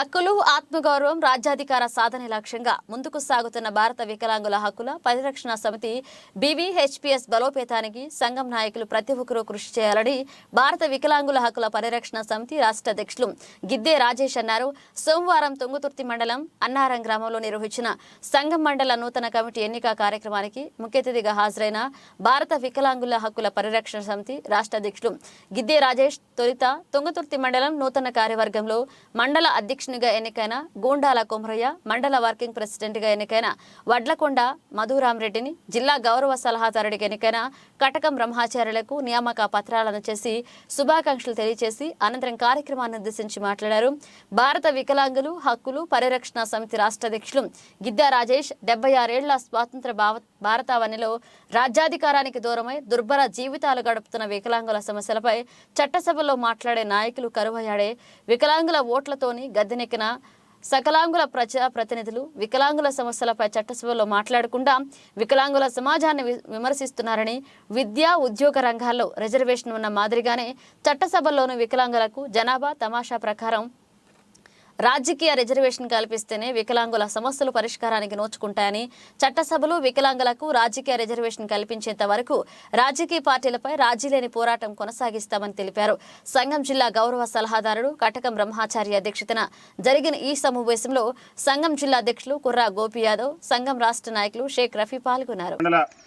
హక్కులు ఆత్మగౌరవం రాజ్యాధికార సాధన లక్ష్యంగా ముందుకు సాగుతున్న భారత వికలాంగుల హక్కుల పరిరక్షణ సమితి బీవీహెచ్పిఎస్ బలోపేతానికి సంఘం నాయకులు ప్రతి ఒక్కరూ కృషి చేయాలని భారత వికలాంగుల హక్కుల పరిరక్షణ సమితి రాష్ట్ర అధ్యక్షులు గిద్దే రాజేష్ అన్నారు. సోమవారం తుంగుతుర్తి మండలం అన్నారం గ్రామంలో నిర్వహించిన సంఘం మండల నూతన కమిటీ ఎన్నిక కార్యక్రమానికి ముఖ్య అతిథిగా హాజరైన భారత వికలాంగుల హక్కుల పరిరక్షణ సమితి రాష్ట్ర అధ్యక్షులు గిద్దే రాజేష్ తొలుత తుంగతుర్తి మండలం నూతన కార్యవర్గంలో మండల అధ్యక్షునిగా ఎన్నికైన గూండాల కొమరయ్య మండల వర్కింగ్ ప్రెసిడెంట్గా ఎన్నికైన వడ్లకొండ మధురామరెడ్డిని జిల్లా గౌరవ సలహాదారుడిగా ఎన్నికైన కటకం బ్రహ్మాచార్యులకు నియామక పత్రాలను చేసి శుభాకాంక్షలు తెలియజేసి అనంతరం కార్యక్రమాన్ని ఉద్దేశించి మాట్లాడారు. భారత వికలాంగులు హక్కులు పరిరక్షణ సమితి రాష్ట్ర అధ్యక్షులు గిద్దా రాజేష్ డెబ్బై ఆరేళ్ళ స్వాతంత్ర భావ భారతావనిలో రాజ్యాధికారానికి దూరమై దుర్భర జీవితాలు గడుపుతున్న వికలాంగుల సమస్యలపై చట్టసభలో మాట్లాడే నాయకులు కరువయ్యాడే వికలాంగుల ఓట్లతోని గద్దెనెక్కిన సకలాంగుల ప్రజా ప్రతినిధులు వికలాంగుల సమస్యలపై చట్టసభలో మాట్లాడకుండా వికలాంగుల సమాజాన్ని విమర్శిస్తున్నారని విద్యా ఉద్యోగ రంగాల్లో రిజర్వేషన్ ఉన్న మాదిరిగానే చట్టసభల్లోనూ వికలాంగులకు జనాభా తమాషా ప్రకారం రాజకీయ రిజర్వేషన్ కల్పిస్తేనే వికలాంగుల సమస్యలు పరిష్కారానికి నోచుకుంటాయని చట్టసభలు వికలాంగులకు రాజకీయ రిజర్వేషన్ కల్పించేంత వరకు రాజకీయ పార్టీలపై రాజీలేని పోరాటం కొనసాగిస్తామని తెలిపారు. సంఘం జిల్లా గౌరవ సలహాదారుడు కటకం బ్రహ్మాచారి అధ్యక్షతన జరిగిన ఈ సమావేశంలో సంఘం జిల్లా అధ్యక్షులు కుర్రా గోపి యాదవ్ సంఘం రాష్ట్ర నాయకులు షేక్ రఫీ పాల్గొన్నారు.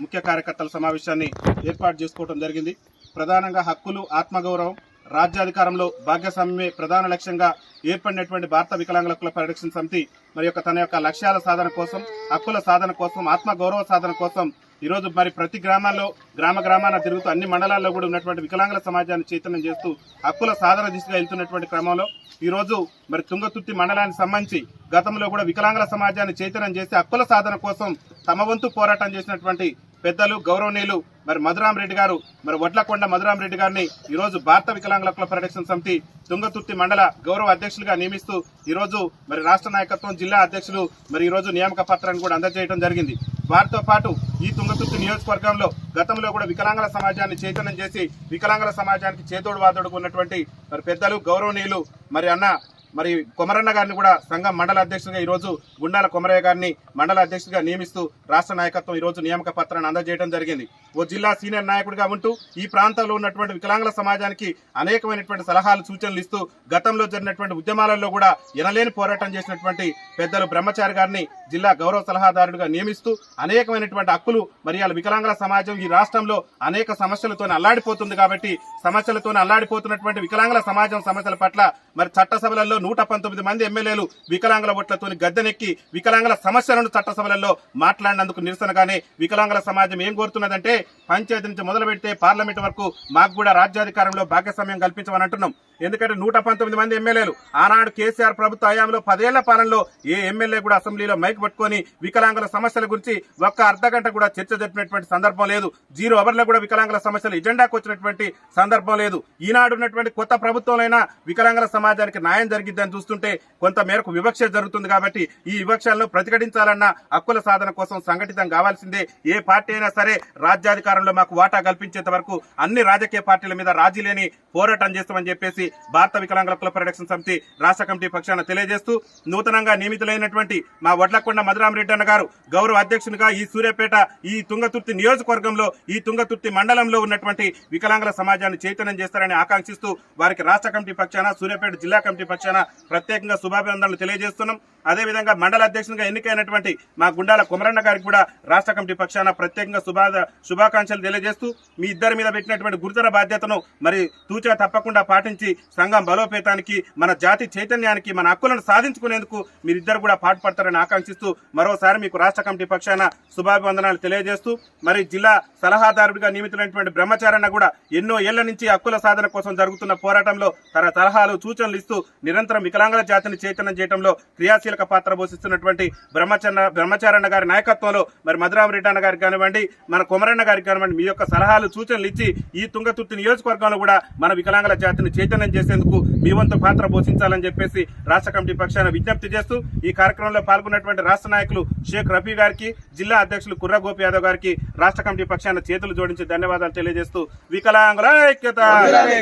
ముఖ్య కార్యకర్తల సమావేశాన్ని ఏర్పాటు చేసుకోవడం జరిగింది. ప్రధానంగా హక్కులు ఆత్మగౌరవం రాజ్యాధికారంలో భాగస్వామ్యమే ప్రధాన లక్ష్యంగా ఏర్పడినటువంటి భారత వికలాంగుల హక్కుల పరిరక్షణ సమితి మరి యొక్క తన యొక్క లక్ష్యాల సాధన కోసం హక్కుల సాధన కోసం ఆత్మగౌరవ సాధన కోసం ఈరోజు మరి ప్రతి గ్రామాల్లో గ్రామ గ్రామాన తిరుగుతూ అన్ని మండలాల్లో కూడా ఉన్నటువంటి వికలాంగుల సమాజాన్ని చైతన్యం చేస్తూ హక్కుల సాధన దిశగా వెళ్తున్నటువంటి క్రమంలో ఈరోజు మరి తుంగతుర్తి మండలానికి సంబంధించి గతంలో కూడా వికలాంగుల సమాజాన్ని చైతన్యం చేసి హక్కుల సాధన కోసం తమ వంతు పోరాటం చేసినటువంటి పెద్దలు గౌరవనీయులు మరి మధురాం రెడ్డి గారు మరి వడ్లకొండ మధురాం రెడ్డి గారిని ఈరోజు భారత వికలాంగుల హక్కుల పరిరక్షణ సమితి తుంగతుర్తి మండల గౌరవ అధ్యక్షులుగా నియమిస్తూ ఈరోజు మరి రాష్ట్ర నాయకత్వం జిల్లా అధ్యక్షులు మరి ఈరోజు నియామక పత్రాన్ని కూడా అందజేయడం జరిగింది. వారితో పాటు ఈ తుంగతుర్తి నియోజకవర్గంలో గతంలో కూడా వికలాంగుల సమాజాన్ని చైతన్యం చేసి వికలాంగుల సమాజానికి చేదోడు వాదోడుగా ఉన్నటువంటి మరి పెద్దలు గౌరవనీయులు మరి అన్న మరి కొమరన్న గారిని కూడా సంఘం మండల అధ్యక్షుడిగా ఈరోజు గుండాల కొమరయ్య గారిని మండల అధ్యక్షుడిగా నియమిస్తూ రాష్ట్ర నాయకత్వం ఈ రోజు నియామక పత్రాన్ని అందజేయడం జరిగింది. ఓ జిల్లా సీనియర్ నాయకుడిగా ఉంటూ ఈ ప్రాంతంలో ఉన్నటువంటి వికలాంగుల సమాజానికి అనేకమైనటువంటి సలహాలు సూచనలు ఇస్తూ గతంలో జరిగినటువంటి ఉద్యమాలలో కూడా ఎనలేని పోరాటం చేసినటువంటి పెద్దలు బ్రహ్మచారి గారిని జిల్లా గౌరవ సలహాదారుడిగా నియమిస్తూ అనేకమైనటువంటి హక్కులు మరి వాళ్ళ వికలాంగుల సమాజం ఈ రాష్ట్రంలో అనేక సమస్యలతో అల్లాడిపోతుంది కాబట్టి సమస్యలతో అల్లాడిపోతున్నటువంటి వికలాంగుల సమాజం సమస్యల పట్ల మరి చట్టసభలలో నూట పంతొమ్మిది మంది ఎమ్మెల్యేలు వికలాంగుల ఓట్లతో గద్దెనెక్కి వికలాంగుల సమస్యలను చట్టసభలలో మాట్లాడినందుకు నిరసనగానే వికలాంగుల సమాజం ఏం కోరుతున్నదంటే పంచాయతీ నుంచి మొదలు పెడితే పార్లమెంట్ వరకు మాకు కూడా రాజ్యాధికారంలో భాగస్వామ్యం కల్పించమని అంటున్నాం. ఎందుకంటే నూట పంతొమ్మిది మంది ఎమ్మెల్యేలు ఆనాడు కేసీఆర్ ప్రభుత్వ హయాంలో పదేళ్ళ పాలనలో ఏ ఎమ్మెల్యే కూడా అసెంబ్లీలో మైక్ పట్టుకొని వికలాంగుల సమస్యల గురించి ఒక్క అర్ధగంట కూడా చర్చ జరిపినటువంటి సందర్భం లేదు. జీరో అవర్లో కూడా వికలాంగుల సమస్యలు ఎజెండాకు వచ్చినటువంటి సందర్భం లేదు. ఈనాడు ఉన్నటువంటి కొత్త ప్రభుత్వంలో వికలాంగుల సమాజానికి న్యాయం జరిగింది జరిగిద్దని చూస్తుంటే కొంత మేరకు వివక్ష జరుగుతుంది కాబట్టి ఈ వివక్షలను ప్రతిఘటించాలన్న హక్కుల సాధన కోసం సంఘటితం కావాల్సిందే. ఏ పార్టీ అయినా సరే రాజ్యాధికారంలో మాకు వాటా కల్పించేంత వరకు అన్ని రాజకీయ పార్టీల మీద రాజీ లేని పోరాటం చేస్తామని చెప్పేసి భారత వికలాంగుల కుల పరిరక్షణ సమితి రాష్ట్ర కమిటీ పక్షాన తెలియజేస్తూ నూతనంగా నియమితులైనటువంటి మా వడ్లకొండ మధురామరెడ్డి అన్న గారు గౌరవ అధ్యక్షునిగా ఈ సూర్యాపేట ఈ తుంగతుర్తి నియోజకవర్గంలో ఈ తుంగతుర్తి మండలంలో ఉన్నటువంటి వికలాంగుల సమాజాన్ని చైతన్యం చేస్తారని ఆకాంక్షిస్తూ వారికి రాష్ట్ర కమిటీ పక్షాన సూర్యాపేట జిల్లా కమిటీ పక్షాన ప్రత్యేకంగా శుభాభినందనలు తెలియజేస్తున్నాం. అదేవిధంగా మండల అధ్యక్షునిగా ఎన్నికైనటువంటి మా గుండాల కుమరన్న గారికి కూడా రాష్ట్ర కమిటీ పక్షాన ప్రత్యేకంగా శుభా శుభాకాంక్షలు తెలియజేస్తూ మీ ఇద్దరి మీద పెట్టినటువంటి గురుతర బాధ్యతను మరి తూచా తప్పకుండా పాటించి సంఘం బలోపేతానికి మన జాతి చైతన్యానికి మన హక్కులను సాధించుకునేందుకు మీరిద్దరు కూడా పాటుపడతారని ఆకాంక్షిస్తూ మరోసారి మీకు రాష్ట్ర కమిటీ పక్షాన శుభాభివందనాలు తెలియజేస్తూ మరి జిల్లా సలహాదారుడిగా నియమితులైనటువంటి బ్రహ్మచారణ కూడా ఎన్నో ఏళ్ళ నుంచి హక్కుల సాధన కోసం జరుగుతున్న పోరాటంలో తన సలహాలు సూచనలు ఇస్తూ నిరంతరం వికలాంగుల జాతిని చైతన్యం చేయడంలో క్రియాశీలక పాత్ర పోషిస్తున్నటువంటి బ్రహ్మచరణ బ్రహ్మచారన్న గారి నాయకత్వంలో మరి మధురామరెడ్డి అన్న గారికి కానివ్వండి మన కొమరన్న గారికి కానివ్వండి మీ యొక్క సలహాలు సూచనలు ఇచ్చి ఈ తుంగతుర్తి నియోజకవర్గంలో కూడా మన వికలాంగుల జాతిని చైతన్యం చేసేందుకు మీ వంతు పాత్ర పోషించాలని చెప్పేసి రాష్ట్ర కమిటీ పక్షాన విజ్ఞప్తి చేస్తూ ఈ కార్యక్రమంలో పాల్గొన్నటువంటి రాష్ట్ర నాయకులు షేక్ రఫీ గారికి జిల్లా అధ్యక్షులు కుర్ర గోపి యాదవ్ గారికి రాష్ట్ర కమిటీ పక్షాన చేతులు జోడించి ధన్యవాదాలు తెలియజేస్తూ వికలాంగుల ఐక్యత!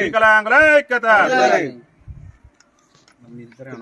వికలాంగుల ఐక్యత! మీ ఇద్దరే